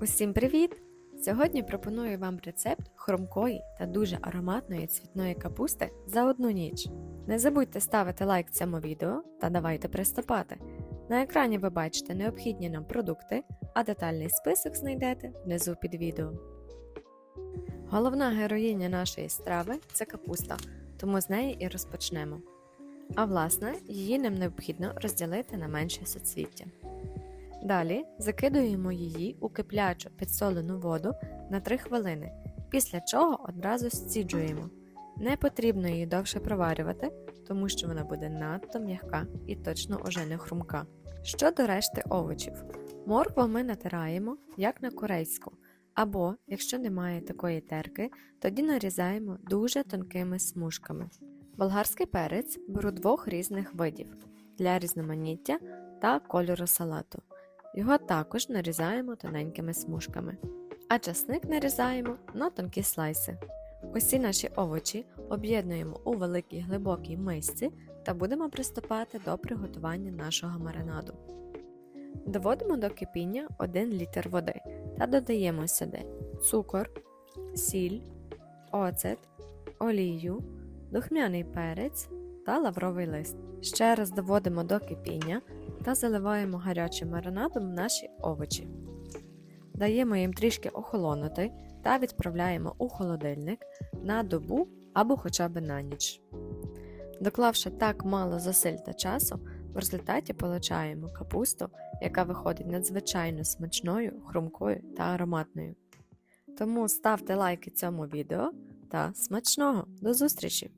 Усім привіт! Сьогодні пропоную вам рецепт хрумкої та дуже ароматної цвітної капусти за одну ніч. Не забудьте ставити лайк цьому відео та давайте приступати. На екрані ви бачите необхідні нам продукти, а детальний список знайдете внизу під відео. Головна героїня нашої страви це капуста, тому з неї і розпочнемо. А власне, її нам необхідно розділити на менше соцвіття. Далі закидуємо її у киплячу підсолену воду на 3 хвилини, після чого одразу зціджуємо. Не потрібно її довше проварювати, тому що вона буде надто м'яка і точно уже не хрумка. Щодо решти овочів, моркву ми натираємо як на корейську, або, якщо немає такої терки, тоді нарізаємо дуже тонкими смужками. Болгарський перець беру двох різних видів для різноманіття та кольору салату. Його також нарізаємо тоненькими смужками, а часник нарізаємо на тонкі слайси. Усі наші овочі об'єднуємо у великій глибокій мисці та будемо приступати до приготування нашого маринаду. Доводимо до кипіння 1 літр води та додаємо сюди цукор, сіль, оцет, олію, духмяний перець та лавровий лист. Ще раз доводимо до кипіння та заливаємо гарячим маринадом наші овочі. Даємо їм трішки охолонути та відправляємо у холодильник на добу або хоча б на ніч. Доклавши так мало зусиль та часу, в результаті получаємо капусту, яка виходить надзвичайно смачною, хрумкою та ароматною. Тому ставте лайки цьому відео та смачного! До зустрічі!